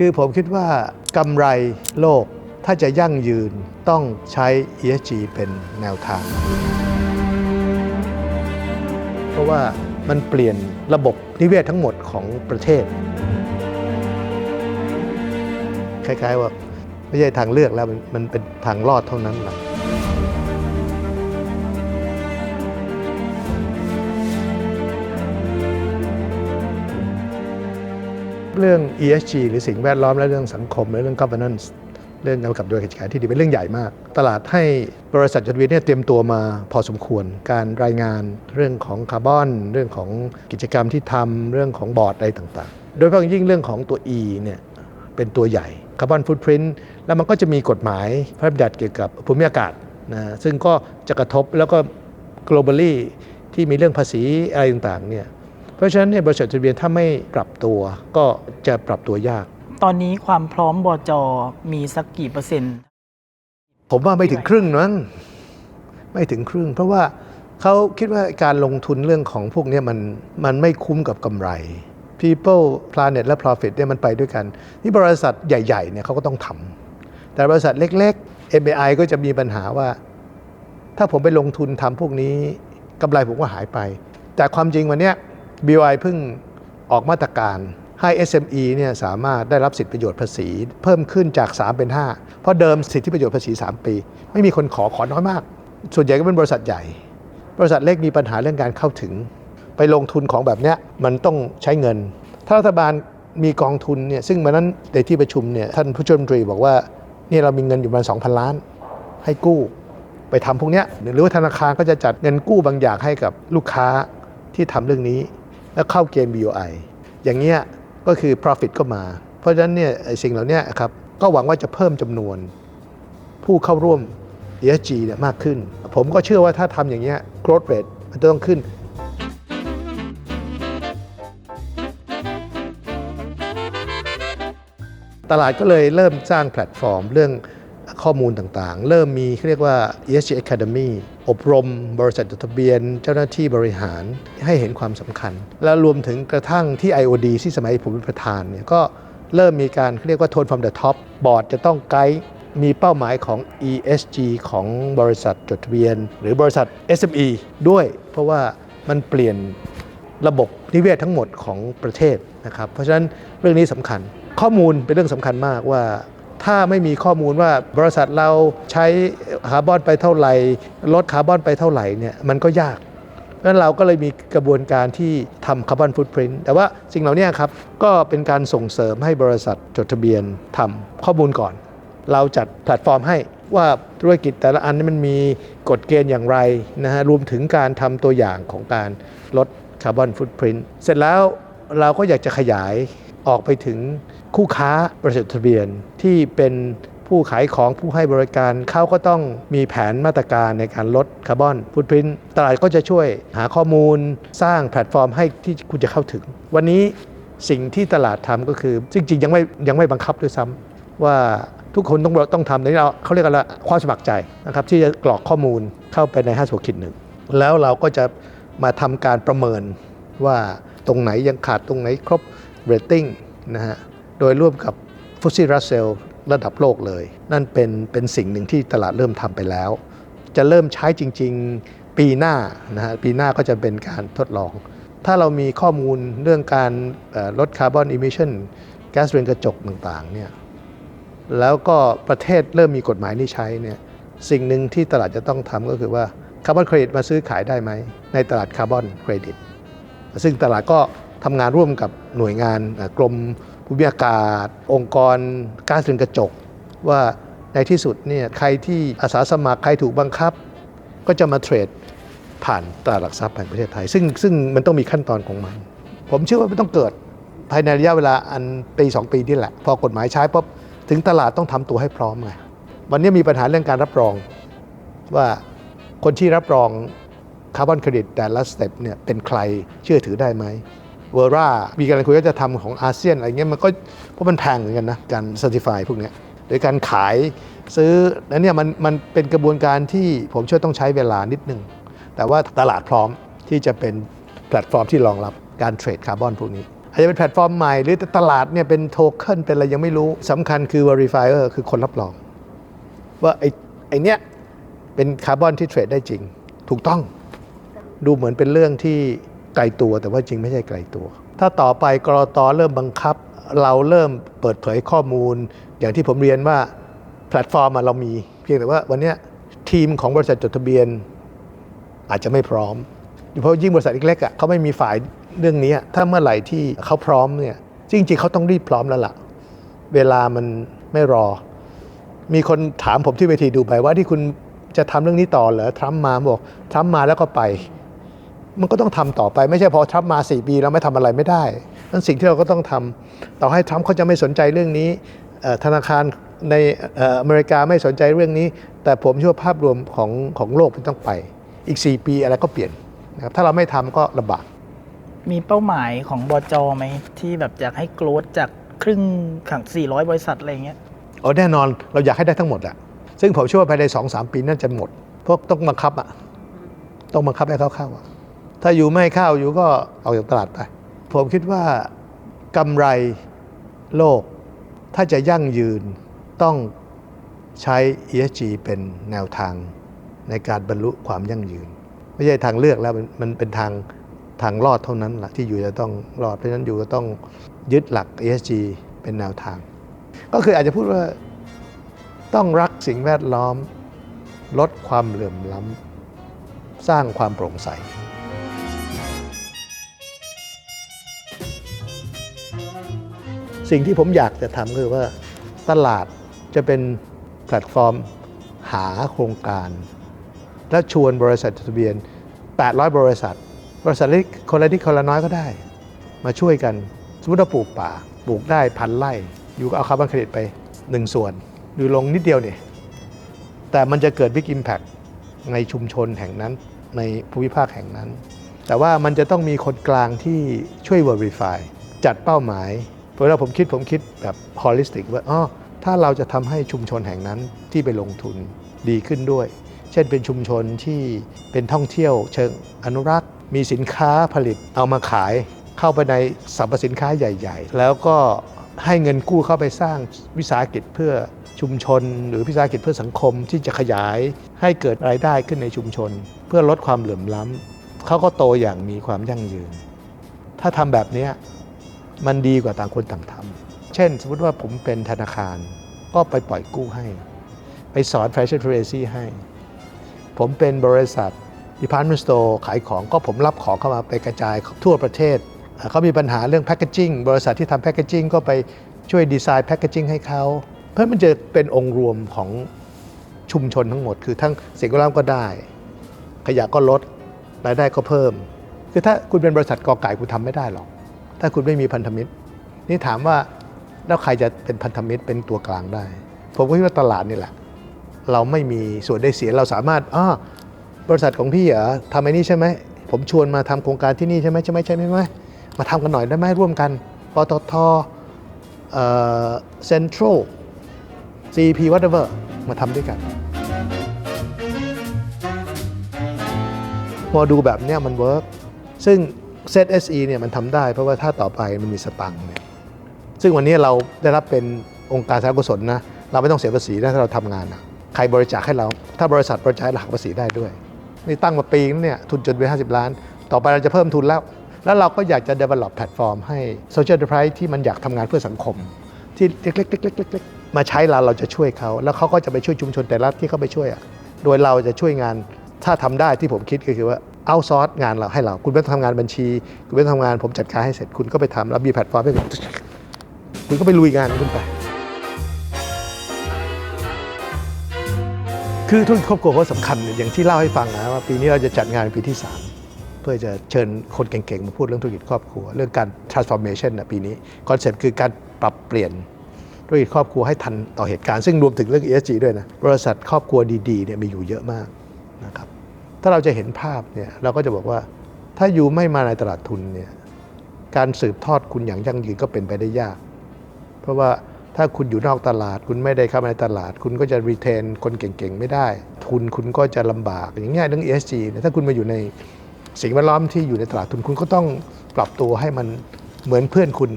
คือผมคิดว่ากำไรโลกถ้าจะยั่งยืนต้องใช้ ESG เป็นแนวทาง เพราะว่ามันเปลี่ยนระบบนิเวศทั้งหมดของประเทศ คล้ายๆว่าไม่ใช่ทางเลือกแล้วมันมันเป็นทางรอดเท่านั้นแหละ เรื่อง ESG หรือสิ่งแวดล้อมและเรื่องสังคมและเรื่อง governance เรื่องการกำกับโดยกิจการที่ดีเป็นเรื่องใหญ่มาก ตลาดให้บริษัทจดทะเบียนเนี่ยเตรียมตัวมาพอสมควร การรายงานเรื่องของคาร์บอน เรื่องของกิจกรรมที่ทำเรื่องของบอร์ดอะไรต่างๆ โดยเฉพาะยิ่งเรื่องของตัว E เนี่ยเป็นตัวใหญ่คาร์บอนฟุตพิ้นแล้วมันก็จะมีกฎหมายพระราชบัญญัติเกี่ยวกับภูมิอากาศนะซึ่งก็จะกระทบแล้วก็ globally ที่มีเรื่องภาษีอะไรต่างๆเนี่ย เพราะฉะนั้นเนี่ยบริษัทจดทะเบียนถ้าไม่ปรับตัว ก็จะปรับตัวยาก ตอนนี้ความพร้อมบจมีสักกี่เปอร์เซ็นต์ ผมว่าไม่ถึงครึ่งนั้นไม่ถึงครึ่ง เพราะว่าเขาคิดว่าการลงทุนเรื่องของพวกเนี้ยมันมันไม่คุ้มกับกำไร people planet และ profit เนี่ยมันไปด้วยกัน นี่บริษัทใหญ่ๆเนี่ยเขาก็ต้องทำแต่บริษัทเล็ก ๆ MBI ก็จะมีปัญหาว่า ถ้าผมไปลงทุนทำพวกนี้กำไรผมก็หายไป แต่ความจริงวันเนี้ย BOI เพิ่งออกมาตรการให้ SME เนี่ยสามารถได้รับสิทธิประโยชน์ภาษี เพิ่มขึ้นจาก 3 เป็น 5 เพราะเดิมสิทธิประโยชน์ภาษี 3 ปี ไม่มีคนขอขอน้อยมาก ส่วนใหญ่ก็เป็นบริษัทใหญ่ บริษัทเล็กมีปัญหาเรื่องการเข้าถึง ไปลงทุนของแบบเนี้ยมันต้องใช้เงิน ถ้ารัฐบาลมีกองทุนเนี่ยซึ่งวันนั้นในที่ประชุมเนี่ยท่านผู้ช่วยรัฐมนตรีบอกว่านี่เรามีเงินอยู่ประมาณ2,000 ล้าน ให้กู้ไปทำพวกเนี้ยหรือว่าธนาคารก็จะจัดเงินกู้บางอย่างให้กับลูกค้าที่ทำเรื่องนี้ แล้วเข้าเกณฑ์ BOI อย่างเงี้ยก็คือ profit ก็มา เพราะฉะนั้นเนี่ยสิ่งเหล่านี้ครับก็หวังว่าจะเพิ่มจำนวนผู้เข้าร่วม ESG เนี่ยมากขึ้น ผมก็เชื่อว่าถ้าทำอย่างเงี้ย growth rate มันจะต้องขึ้นตลาดก็เลยเริ่มสร้างแพลตฟอร์มเรื่อง ข้อมูลต่างๆ เริ่มมีเขาเรียกว่า ESG Academy อบรมบริษัทจดทะเบียน เจ้าหน้าที่บริหารให้เห็นความสำคัญ แล้วรวมถึงกระทั่งที่ IOD ที่สมัยผมเป็นประธานเนี่ยก็เริ่มมีการเขาเรียกว่า tone from the top บอร์ดจะต้องไกด์มีเป้าหมายของ ESG ของบริษัทจดทะเบียน หรือบริษัท SME ด้วย เพราะว่ามันเปลี่ยนระบบนิเวศทั้งหมดของประเทศนะครับ เพราะฉะนั้นเรื่องนี้สำคัญ ข้อมูลเป็นเรื่องสำคัญมากว่า ถ้าไม่มีข้อมูลว่าบริษัทเราใช้คาร์บอนไปเท่าไหร่ลดคาร์บอนไปเท่าไหร่เนี่ยมันก็ยากเพราะนั้นเราก็เลยมีกระบวนการที่ทำคาร์บอนฟุตพิ้นแต่ว่าสิ่งเหล่านี้ครับ ก็เป็นการส่งเสริมให้บริษัทจดทะเบียนทำข้อมูลก่อน เราจัดแพลตฟอร์มให้ว่าธุรกิจแต่ละอันนี้มันมีกฎเกณฑ์อย่างไรนะฮะรวมถึงการทำตัวอย่างของการลดคาร์บอนฟุตพิ้นเสร็จแล้วเราก็อยากจะขยาย ออกไปถึงคู่ค้าบริษัทจดทะเบียนที่เป็นผู้ขายของผู้ให้บริการเขาก็ต้องมีแผนมาตรการในการลดคาร์บอนฟุตพิ้นตลาดก็จะช่วยหาข้อมูลสร้างแพลตฟอร์มให้ที่คุณจะเข้าถึง วันนี้สิ่งที่ตลาดทำก็คือ จริงๆ ยังไม่ยังไม่บังคับด้วยซ้ำว่าทุกคนต้องต้องทำในเราเขาเรียกอะไรความสมัครใจนะครับที่จะกรอกข้อมูลเข้าไปใน5 6คิดหนึ่งแล้วเราก็จะมาทำการประเมินว่าตรงไหนยังขาดตรงไหนครบ เรตติ้งนะฮะโดยร่วมกับฟุตซี่รัสเซลระดับโลกเลย นั่นเป็นเป็นสิ่งหนึ่งที่ตลาดเริ่มทำไปแล้ว จะเริ่มใช้จริง ๆ ปีหน้านะฮะปีหน้าก็จะเป็นการทดลอง ถ้าเรามีข้อมูลเรื่องการลดคาร์บอนอิมิชันแก๊สเรือนกระจกต่างๆเนี่ยแล้วก็ประเทศเริ่มมีกฎหมายนี้ใช้เนี่ยสิ่งหนึ่งที่ตลาดจะต้องทำก็คือว่าคาร์บอนเครดิตมาซื้อขายได้ไหมในตลาดคาร์บอนเครดิตซึ่งตลาดก็ ทำงานร่วมกับหน่วยงานเอ่อกรมภูมิอากาศ องค์กรก๊าซเรือนกระจก ว่าในที่สุดเนี่ยใครที่อาสาสมัครใครถูกบังคับ ก็จะมาเทรดผ่านตลาดหลักทรัพย์แห่งประเทศไทย ซึ่งซึ่งมันต้องมีขั้นตอนของมัน ผมเชื่อว่ามันต้องเกิดภายในระยะเวลาอันปีสองปีนี่แหละ พอกฎหมายใช้ปุ๊บถึงตลาดต้องทำตัวให้พร้อมไงวันนี้มีปัญหาเรื่องการรับรองว่าคนที่รับรองคาร์บอนเครดิตแต่ละสเต็ปเนี่ยเป็นใครเชื่อถือได้ไหม เวอร์รามีการคุยว่าจะทำของอาเซียนอะไรเงี้ยมันก็เพราะมันแพงเหมือนกันนะการเซอร์ติฟายพวกเนี้ยโดยการขายซื้อนั้นเนี่ยมันมันเป็นกระบวนการที่ผมเชื่อต้องใช้เวลานิดนึง แต่ว่าตลาดพร้อมที่จะเป็นแพลตฟอร์มที่รองรับการเทรดคาร์บอนพวกนี้ อาจจะเป็นแพลตฟอร์มใหม่หรือตลาดเนี่ยเป็นโทเค็นเป็นอะไรยังไม่รู้สำคัญคือ verifier คือคนรับรอง ว่าไอ้ไอ้เนี้ยเป็นคาร์บอนที่เทรดได้จริง ถูกต้องดูเหมือนเป็นเรื่องที่ ไกลตัวแต่ว่าจริงไม่ใช่ไกลตัว ถ้าต่อไปกรอตเริ่มบังคับ เราเริ่มเปิดเผยข้อมูล อย่างที่ผมเรียนว่าแพลตฟอร์มเรามี เพียงแต่ว่าวันนี้ทีมของบริษัทจดทะเบียน อาจจะไม่พร้อมเพราะยิ่งบริษัทเล็กๆอะเขาไม่มีฝ่ายเรื่องนี้ถ้าเมื่อไหร่ที่เขาพร้อมเนี่ยจริงๆเขาต้องรีบพร้อมแล้วล่ะ เวลามันไม่รอ มีคนถามผมที่เวทีดูไปว่าที่คุณจะทำเรื่องนี้ต่อเหรอทรัมป์มาบอกทรัมป์มาแล้วก็ไป มันก็ต้องทำต่อไปไม่ใช่พอทรัมป์มาสี่ปีแล้วไม่ทำอะไรไม่ได้นั่นสิ่งที่เราก็ต้องทำต่อให้ทรัมป์เขาจะไม่สนใจเรื่องนี้ธนาคารในอเมริกาไม่สนใจเรื่องนี้ แต่ผมเชื่อว่าภาพรวมของของโลกมันต้องไป อีก 4 ปีอะไรก็เปลี่ยนนะครับถ้าเราไม่ทำก็ลำบาก มีเป้าหมายของบจไหมที่แบบอยากให้โกรธจากครึ่งขัง400 บริษัทอะไรเงี้ยอ๋อแน่นอนเราอยากให้ได้ทั้งหมดอะซึ่งผมเชื่อว่าภายในสองสามปีน่าจะหมด เพราะต้องบังคับอะต้องบังคับให้เขาเข้าอะ ถ้าอยู่ไม่เข้าอยู่ก็ออกจากตลาดไป ผมคิดว่ากำไรโลก ถ้าจะยั่งยืนต้องใช้ ESG เป็นแนวทางในการบรรลุความยั่งยืน ไม่ใช่ทางเลือกแล้วมันมันเป็นทางทางรอดเท่านั้นละที่อยู่จะต้องรอดเพราะฉะนั้นอยู่ก็ต้องยึดหลัก ESG เป็นแนวทาง ก็คืออาจจะพูดว่าต้องรักสิ่งแวดล้อม ลดความเหลื่อมล้ำ สร้างความโปร่งใส สิ่งที่ผมอยากจะทำคือว่าตลาดจะเป็นแพลตฟอร์มหาโครงการ และชวนบริษัทจดทะเบียน 800 บริษัท บริษัทเล็กคนละนิดคนละน้อยก็ได้ มาช่วยกัน สมมติเราปลูกป่าปลูกได้พันไร่ อยู่ก็เอาคาร์บอนเครดิตไป 1 ส่วนอยู่ลงนิดเดียวเนี่ยแต่มันจะเกิด Big Impact ในชุมชนแห่งนั้นในภูมิภาคแห่งนั้น แต่ว่ามันจะต้องมีคนกลางที่ช่วย Verify จัดเป้าหมาย เพราะเราผมคิดผมคิดแบบ holistic ว่าอ๋อถ้าเราจะทำให้ชุมชนแห่งนั้นที่ไปลงทุนดีขึ้นด้วย เช่นเป็นชุมชนที่เป็นท่องเที่ยว เชิงอนุรักษ์ มีสินค้าผลิตเอามาขาย เข้าไปในสรรพสินค้าใหญ่ ๆ แล้วก็ให้เงินกู้เข้าไปสร้างวิสาหกิจเพื่อชุมชน หรือวิสาหกิจเพื่อสังคมที่จะขยายให้เกิดรายได้ขึ้นในชุมชน เพื่อลดความเหลื่อมล้ำเขาก็โตอย่างมีความยั่งยืน ถ้าทำแบบนี้ มันดีกว่าต่างคนต่างทำเช่น สมมติว่าผมเป็นธนาคาร ก็ไปปล่อยกู้ให้ ไปสอน Fashion Literacy ให้ ผมเป็นบริษัท Department Store ขายของก็ผมรับของเข้ามาไปกระจายทั่วประเทศเขามีปัญหาเรื่อง Packaging บริษัทที่ทำ Packaging ก็ไปช่วยดีไซน์ Packaging ให้เขา เพื่อมันจะเป็นองค์รวมของชุมชนทั้งหมด คือทั้งสิ่งแวดล้อมก็ได้ ขยะก็ลดรายได้ก็เพิ่ม คือถ้าคุณเป็นบริษัทกอไก่คุณทำไม่ได้หรอก ถ้าคุณไม่มีพันธมิตร นี่ถามว่าแล้วใครจะเป็นพันธมิตรเป็นตัวกลางได้ ผมก็คิดว่าตลาดนี่แหละ เราไม่มีส่วนได้เสียเราสามารถอ้อบริษัทของพี่เหรอทำไอ้นี่ใช่ไหมผมชวนมาทำโครงการที่นี่ใช่ไหมใช่ไหมใช่ไหมไหมมาทำกันหน่อยได้ไหมร่วมกันปตทเซ็นทรัล CP whatever มาทำด้วยกันพอดูแบบเนี้ยมันเวิร์กซึ่ง ZSE เนี่ยมันทำได้เพราะว่าถ้าต่อไปมันมีสตังค์เนี่ยซึ่งวันนี้เราได้รับเป็นองค์การสาธารณกุศลนะเราไม่ต้องเสียภาษีนะถ้าเราทำงานนะใครบริจาคให้เรา ถ้าบริษัทบริจาคห้เราหักภาษีได้ด้วย นี่ตั้งมาปีนึงเนี่ยทุนจนไป50 ล้าน ต่อไปเราจะเพิ่มทุนแล้ว แล้วเราก็อยากจะ develop แพลตฟอร์มให้ social enterprise ที่มันอยากทำงานเพื่อสังคม ที่เล็กๆๆๆมาใช้เราเราจะช่วยเขา แล้วเขาก็จะไปช่วยชุมชนแต่ละที่เขาไปช่วยอะโดยเราจะช่วยงานถ้าทำได้ที่ผมคิดก็คือว่า เอาซอร์สงานเราให้เรา คุณไม่ต้องทำงานบัญชี คุณไม่ต้องทำงานผมจัดการให้เสร็จ คุณก็ไปทำแล้วมีแพลตฟอร์มให้คุณคุณก็ไปลุยงานคุณไป คือธุรกิจครอบครัวก็สำคัญอย่างที่เล่าให้ฟังนะว่าปีนี้เราจะจัดงานปีที่ 3 เพื่อจะเชิญคนเก่งๆ มาพูดเรื่องธุรกิจครอบครัว เรื่องการ transformation นะปีนี้คอนเซ็ปต์คือการปรับเปลี่ยนธุรกิจครอบครัวให้ทันต่อเหตุการณ์ซึ่งรวมถึงเรื่อง ESG ด้วยนะบริษัทครอบครัวดีๆเนี่ยมีอยู่เยอะมากนะครับ ถ้าเราจะเห็นภาพเนี่ยเราก็จะบอกว่า ถ้าอยู่ไม่มาในตลาดทุนเนี่ยการสืบทอดคุณอย่างยั่งยืนก็เป็นไปได้ยาก เพราะว่าถ้าคุณอยู่นอกตลาด คุณไม่ได้เข้ามาในตลาด คุณก็จะรีเทนคนเก่งๆไม่ได้ ทุนคุณก็จะลำบาก อย่างเงี้ยเรื่อง ESG เนี่ยถ้าคุณมาอยู่ในสิ่งแวดล้อมที่อยู่ในตลาดทุนคุณก็ต้องปรับตัวให้มันเหมือนเพื่อนคุณ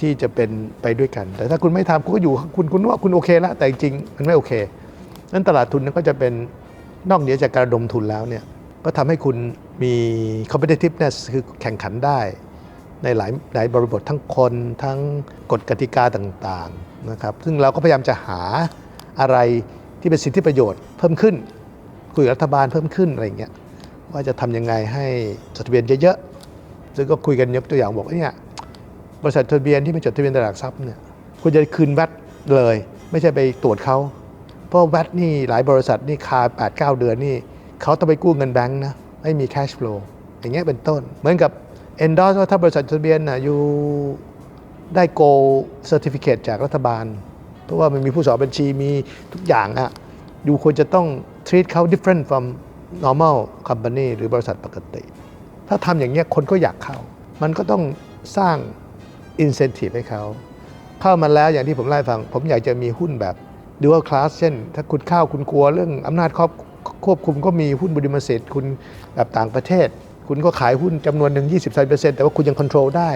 ที่จะเป็นไปด้วยกัน แต่ถ้าคุณไม่ทำคุณก็อยู่คุณคุณว่าคุณโอเคล้วแต่จริงมันไม่โอเคนั้นตลาดทุนนั้นก็จะเป็น นอกเหนือจากการดมทุนแล้วเนี่ยก็ทำให้คุณมี competitiveness คือแข่งขันได้ ในหลายหลายบริบททั้งคนทั้งกฎกติกาต่างๆนะครับซึ่งเราก็พยายามจะหาอะไรที่เป็นสิทธิประโยชน์เพิ่มขึ้น คุยกับรัฐบาลเพิ่มขึ้นอะไรเงี้ยว่าจะทำยังไงให้จดทะเบียนเยอะๆซึ่งก็คุยกันยกตัวอย่างบอกเนี่ยบริษัทจดทะเบียนที่ไม่จดทะเบียนตลาดหลักทรัพย์เนี่ยควรจะคืนแวตเลย ไม่ใช่ไปตรวจเขา เพราะแวตนี่หลายบริษัทนี่คา 8-9 เดือนนี่เขาต้องไปกู้เงินแบงค์นะ ไม่มี cash flow อย่างเงี้ยเป็นต้น เหมือนกับ endorse ว่าถ้าบริษัททะเบียนนะอยู่ได้ go certificate จากรัฐบาล เพราะว่ามันมีผู้สอบบัญชีมีทุกอย่างอะอยู่ควรจะต้อง treat เขา different from normal company หรือบริษัทปกติ ถ้าทำอย่างเงี้ยคนก็อยากเข้า มันก็ต้องสร้าง incentive ให้เขา เข้ามาแล้วอย่างที่ผมเล่าให้ฟัง ผมอยากจะมีหุ้นแบบ dual class เช่น ถ้าคุณข้าวคุณกลัวเรื่องอำนาจครอบควบคุมก็มีหุ้นบริมสิทธิ์คุณแบบต่างประเทศ คุณก็ขายหุ้นจำนวนหนึ่ง20-30%แต่ว่าคุณยัง control ได้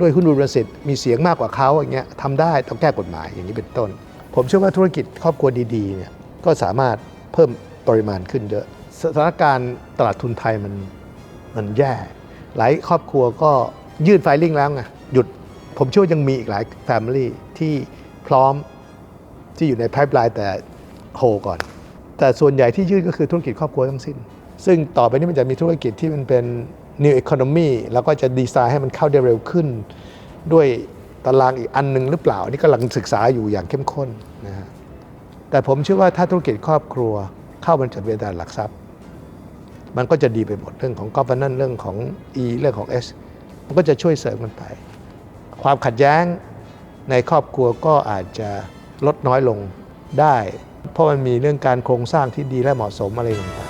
ด้วยหุ้นบริสิทธิ์มีเสียงมากกว่าเขาอย่างเงี้ยทำได้ต้องแก้กฎหมายอย่างนี้เป็นต้น ผมเชื่อว่าธุรกิจครอบครัวดีๆเนี่ยก็สามารถเพิ่มปริมาณขึ้นเยอะสถานการณ์ตลาดทุนไทยมันมันแย่ หลายครอบครัวก็ยื่นไฟลิ่งแล้วไงหยุดผมเชื่อยังมีอีกหลายแฟมิลี่ที่พร้อม ที่อยู่ในไพ p e ไลน์แต่โฮก่อน แต่ส่วนใหญ่ที่ยื่นก็คือธุรกิจครอบครัวทั้งสิ้น ซึ่งต่อไปนี้มันจะมีธุรกิจที่มันเป็น new economy แล้วก็จะดีไซน์ให้มันเข้าได้เร็วขึ้น ด้วยตารางอีกอันหนึ่งหรือเปล่า นี่กำลังศึกษาอยู่อย่างเข้มข้นนะฮะแต่ผมเชื่อว่าถ้าธุรกิจครอบครัวเข้าบรรจดทะเบียนตลาดหลักทรัพย์ มันก็จะดีไปหมดเรื่องของ governance เรื่องของ E เรื่องของ S มันก็จะช่วยเสริมกันไป ความขัดแย้งในครอบครัวก็อาจจะ ลดน้อยลงได้ เพราะมันมีเรื่องการโครงสร้างที่ดีและเหมาะสมอะไรต่าง